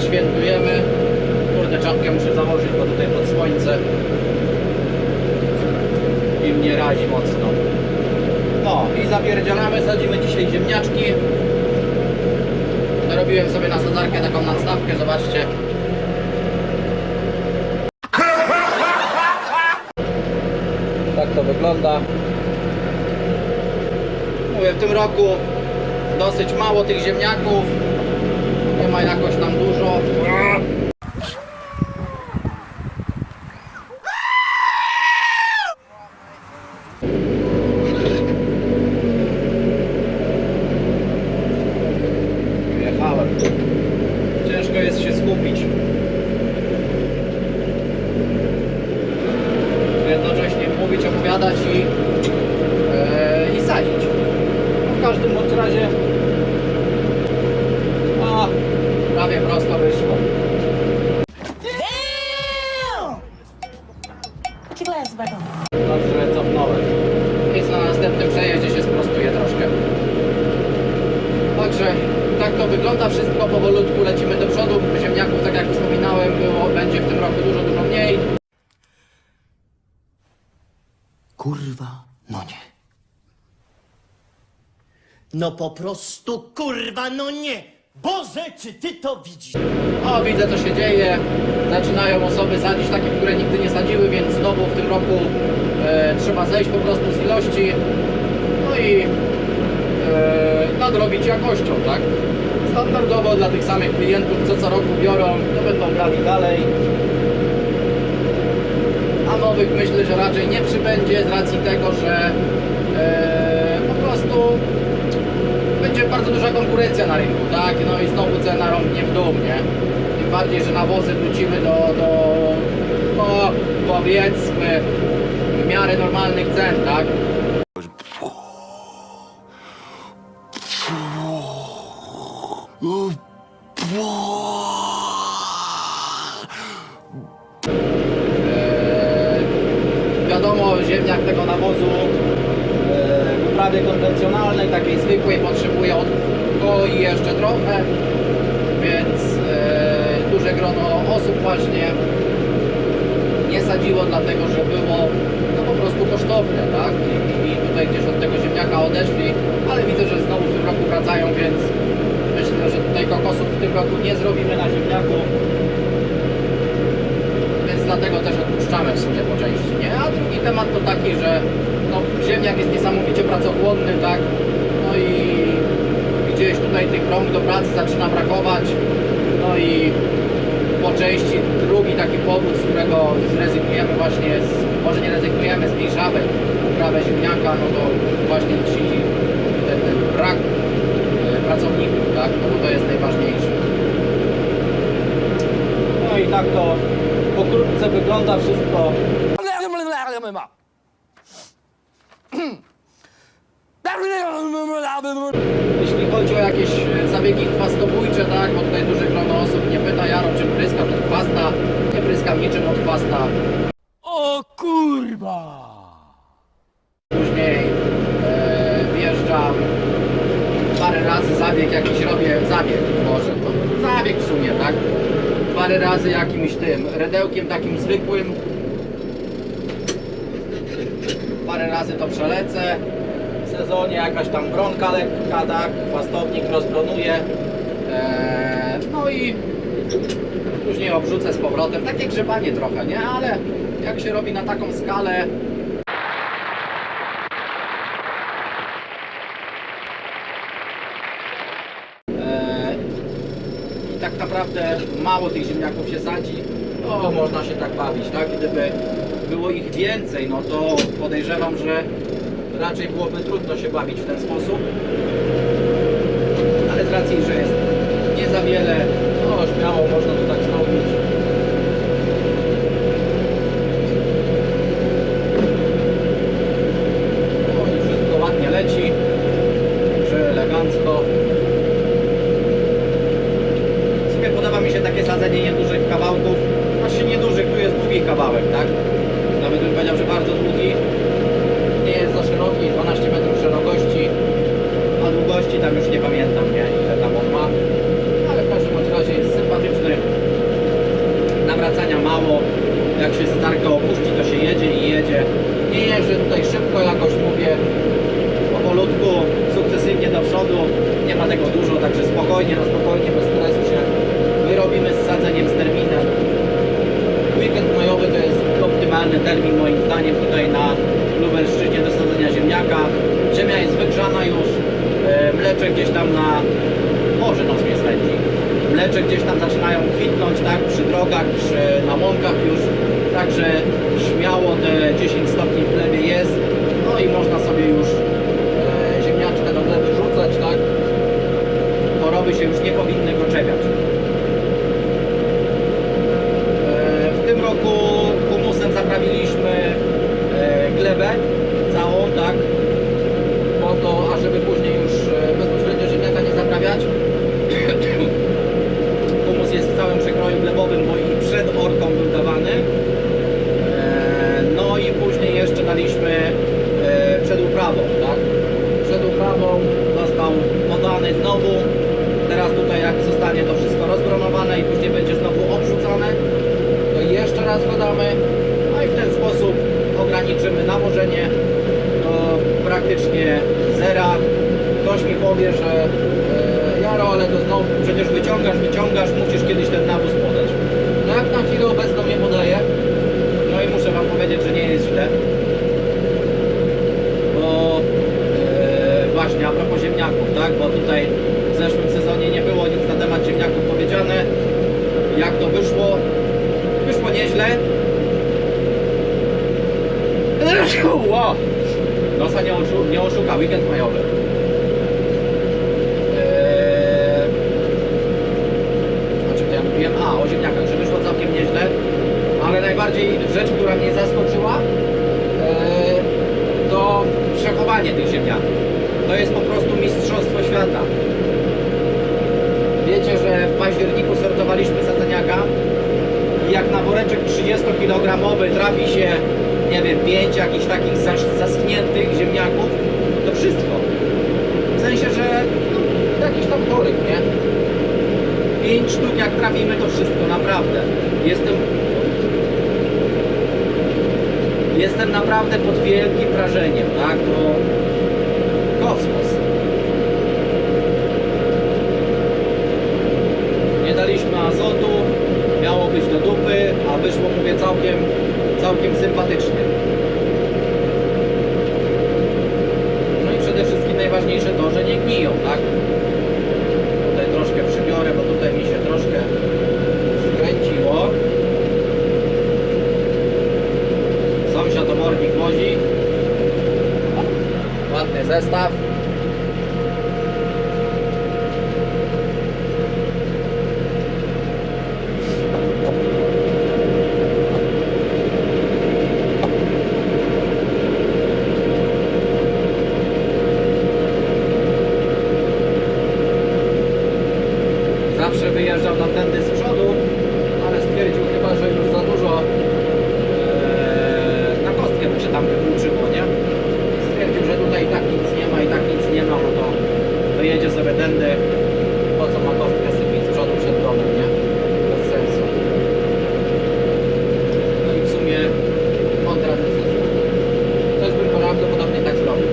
świętujemy. Kurde, czapkę muszę założyć, bo tutaj pod słońce i mnie razi mocno. No i zapierdzielamy, sadzimy dzisiaj ziemniaczki. Dorobiłem sobie na sadzarkę taką nadstawkę, zobaczcie. Tak to wygląda. Mówię, w tym roku dosyć mało tych ziemniaków. Jakoś tam dużo. Jechałem. Ciężko jest się skupić. Jednocześnie mówić, opowiadać i, e, i sadzić. No w każdym bądź razie a, prawie prosto wyszło. Put your glasses back on. Dobrze, że cofnąłem. Nic na następnym przejeździe się sprostuje troszkę. Także tak to wygląda wszystko, powolutku lecimy do przodu. Ziemniaków, tak jak wspominałem, było, będzie w tym roku dużo, dużo mniej. Kurwa, no nie. No po prostu kurwa, no nie. Boże, czy ty to widzisz? O, widzę co się dzieje. Zaczynają osoby sadzić takie, które nigdy nie sadziły, więc znowu w tym roku e, trzeba zejść po prostu z ilości. No i e, nadrobić jakością, tak? Standardowo dla tych samych klientów, co co roku biorą, to będą brali dalej. A nowych myślę, że raczej nie przybędzie z racji tego, że e, po prostu będzie bardzo duża konkurencja na rynku, tak? No i znowu cena rąbnie w dół, nie? Tym bardziej, że nawozy wrócimy do, do no, powiedzmy w miarę normalnych cen, tak? Właśnie nie sadziło, dlatego że było no po prostu kosztowne, tak? I, i tutaj gdzieś od tego ziemniaka odeszli, ale widzę, że znowu w tym roku wracają, więc myślę, że tutaj kokosów w tym roku nie zrobimy na ziemniaku więc dlatego też odpuszczamy w sumie po części, nie? A drugi temat to taki, że no, ziemniak jest niesamowicie pracochłonny, tak? No i gdzieś tutaj tych rąk do pracy zaczyna brakować, no i części drugi taki powód, z którego zrezygnujemy właśnie, z, może nie rezygnujemy, zmniejszamy uprawę ziemniaka, no to właśnie ci ten, ten brak e, pracowników, tak? No bo to jest najważniejsze. No i tak to pokrótce wygląda wszystko. Jeśli chodzi o jakieś e, zabiegi chwastobójcze, tak, bo tutaj duże grono osób nie pyta, Jaro, czym pryskam od chwasta. Nie pryskam niczym od chwasta. O kurwa! Później e, wjeżdżam parę razy zabieg jakiś robię, zabieg może, to zabieg w sumie, tak? Parę razy jakimś tym redełkiem takim zwykłym. Parę razy to przelecę. Sezonie jakaś tam bronka lekka, tak? Chwastownik rozbronuje. E, no i później obrzucę z powrotem. Takie grzebanie trochę, nie? Ale jak się robi na taką skalę, E, I tak naprawdę mało tych ziemniaków się sadzi, to można się tak bawić, tak? Gdyby było ich więcej, no to podejrzewam, że raczej byłoby trudno się bawić w ten sposób. Ale z racji, że jest nie za wiele, to śmiało można to tak zrobić. No i wszystko ładnie leci, także elegancko. takie sadzenie niedużych kawałków, znaczy niedużych, tu jest długi kawałek, tak? Nawet bym powiedział, że bardzo długi. Długości tam już nie pamiętam, gdzieś tam na morze nos mnie spędzi. Mlecze gdzieś tam zaczynają kwitnąć, tak, przy drogach, przy, na łąkach już, także śmiało te 10 stopni w glebie jest, no i można sobie już e, ziemniaczkę do gleby rzucać, tak, choroby się już nie powinny go czepiać. E, W tym roku humusem zaprawiliśmy e, glebę całą, tak? Po to, ażeby później już e, bezpośrednio ziemniaka nie zaprawiać. Humus jest w całym przekroju glebowym, bo i przed orką był dawany. E, No i daliśmy e, przed uprawą, tak? Przed uprawą został podany znowu. Teraz tutaj jak zostanie to wszystko rozgronowane i później będzie znowu obrzucane, to jeszcze raz go damy. No i w ten sposób ograniczymy nawożenie do praktycznie zera. Ktoś mi powie, że e, Jaro, ale to znowu przecież wyciągasz, wyciągasz, musisz kiedyś ten nawóz podać. No jak na chwilę obecną nie podaję, no i muszę Wam powiedzieć, że nie jest źle. Bo e, właśnie a propos ziemniaków, tak? Bo tutaj w zeszłym sezonie nie było nic na temat ziemniaków powiedziane. Jak to wyszło? Wyszło nieźle. Wow. Nosa nie, oszu, nie oszuka, weekend majowy. Eee... O czym to ja mówiłem? A, o ziemniakach, że wyszło całkiem nieźle. Ale najbardziej rzecz, która mnie zaskoczyła, eee, to przechowanie tych ziemniaków. To jest po prostu mistrzostwo świata. Wiecie, że w październiku sortowaliśmy sadzeniaka i jak na woreczek 30-kilogramowy trafi się, nie wiem, 5 jakichś takich zas- zaschniętych ziemniaków, to wszystko. W sensie, że no, jakiś tam chorych, nie? 5 sztuk jak trafimy, to wszystko, naprawdę. Jestem Jestem naprawdę pod wielkim wrażeniem, tak? Kosmos. Całkiem sympatycznie. No i przede wszystkim najważniejsze to, że nie gniją, tak? Tutaj troszkę przybiorę, bo tutaj mi się troszkę skręciło. Sąsiad obornik wozi. Ładny zestaw. Zawsze wyjeżdżał tamtędy z przodu, ale stwierdził chyba, że już za dużo eee, na kostkę by się tam wykluczyło, nie? Stwierdził, że tutaj i tak nic nie ma, i tak nic nie ma, no to wyjedzie sobie tędy, po co ma kostkę sypić z przodu przed domem, nie? Bez sensu. No i w sumie kontra decyzja. Też bym prawdopodobnie tak zrobił.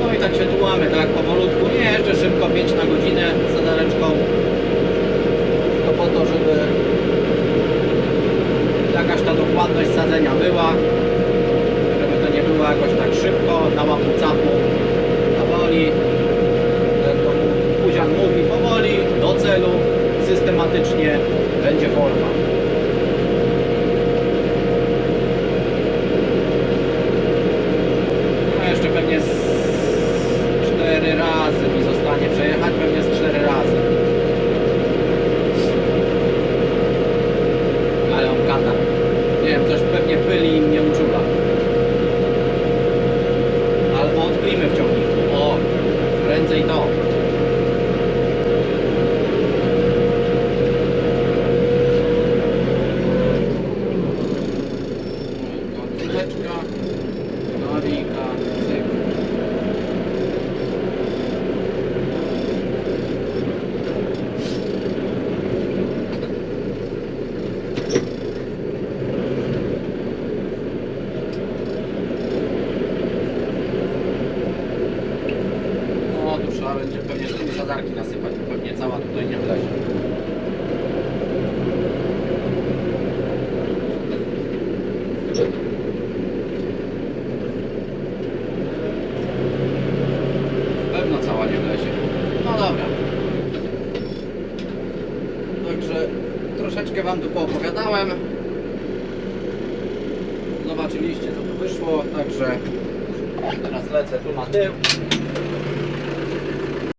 No i tak się tułamy, tak powolutku. Nie jeżdżę szybko, 5 na godzinę z zadareczką. To po to, żeby jakaś ta dokładność sadzenia była. Żeby to nie było jakoś tak szybko, na łapu capu. Powoli, jak to Puzian mówi, powoli, do celu, systematycznie będzie forma. to